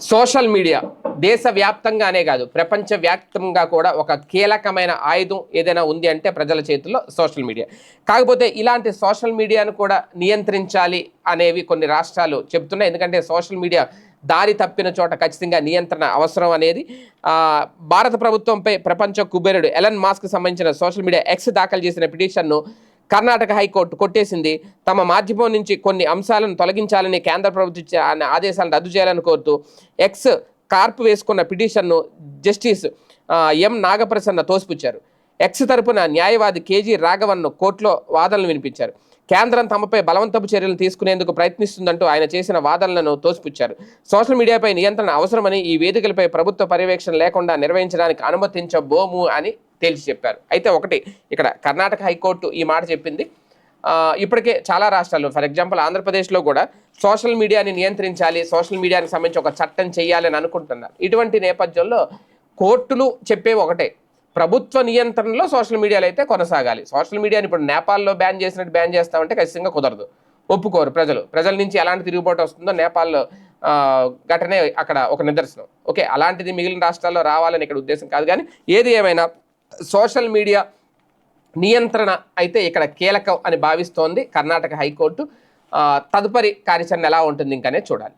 Social media దేశవ్యాప్తంగానే కాదు ప్రపంచవ్యాప్తంగా కూడా ఒక కీలకమైన ఆయుధం ఏదైనా ఉంది అంటే ప్రజల చేతుల్లో సోషల్ మీడియా. కాకపోతే ఇలాంటి సోషల్ మీడియాను కూడా నియంత్రించాలి అనేవి కొన్ని రాష్ట్రాలు చెప్తున్నాయి ఎందుకంటే సోషల్ మీడియా దారి తప్పిన చోట ఖచ్చితంగా నియంత్రణ అవసరం అనేది. భారత ప్రభుత్వంపై ప్రపంచ కుబేరుడు ఎలన్ మాస్క్ సంబంధించిన సోషల్ మీడియా ఎక్స్ దాఖలు చేసిన పిటిషన్ను కర్ణాటక హైకోర్టు కొట్టేసింది. తమ మాధ్యమం నుంచి కొన్ని అంశాలను తొలగించాలని కేంద్ర ప్రభుత్వం ఆదేశాలను రద్దు చేయాలని కోరుతూ ఎక్స్ కార్పు వేసుకున్న పిటిషన్ను జస్టిస్ ఎం నాగప్రసన్న తోసిపుచ్చారు. ఎక్స్ తరపున న్యాయవాది కేజీ రాఘవన్ను కోర్టులో వాదనలు వినిపించారు. కేంద్రం తమపై బలవంతపు చర్యలు తీసుకునేందుకు ప్రయత్నిస్తుందంటూ ఆయన చేసిన వాదనలను తోసిపుచ్చారు. సోషల్ మీడియాపై నియంత్రణ అవసరమని ఈ వేదికలపై ప్రభుత్వ పర్యవేక్షణ లేకుండా నిర్వహించడానికి అనుమతించబోము అని తేల్చి చెప్పారు. అయితే ఒకటి ఇక్కడ కర్ణాటక హైకోర్టు ఈ మాట చెప్పింది. ఇప్పటికే చాలా రాష్ట్రాలు ఫర్ ఎగ్జాంపుల్ ఆంధ్రప్రదేశ్లో కూడా సోషల్ మీడియాని నియంత్రించాలి సోషల్ మీడియాకి సంబంధించి ఒక చట్టం చేయాలి అని అనుకుంటున్నారు. ఇటువంటి నేపథ్యంలో కోర్టులు చెప్పేవి ఒకటే ప్రభుత్వ నియంత్రణలో సోషల్ మీడియాలో అయితే కొనసాగాలి. సోషల్ మీడియాని ఇప్పుడు నేపాల్లో బ్యాన్ చేసినట్టు బ్యాన్ చేస్తామంటే ఖచ్చితంగా కుదరదు. ఒప్పుకోరు ప్రజలు. ప్రజల నుంచి ఎలాంటి తిరుగుబాటు వస్తుందో నేపాల్లో ఘటనే అక్కడ ఒక నిదర్శనం. ఓకే అలాంటిది మిగిలిన రాష్ట్రాల్లో రావాలని ఇక్కడ ఉద్దేశం కాదు కానీ ఏది ఏమైనా సోషల్ మీడియా నియంత్రణ అయితే ఇక్కడ కీలకం అని భావిస్తోంది కర్ణాటక హైకోర్టు. తదుపరి కార్యాచరణ ఎలా ఉంటుంది ఇంకనే చూడాలి.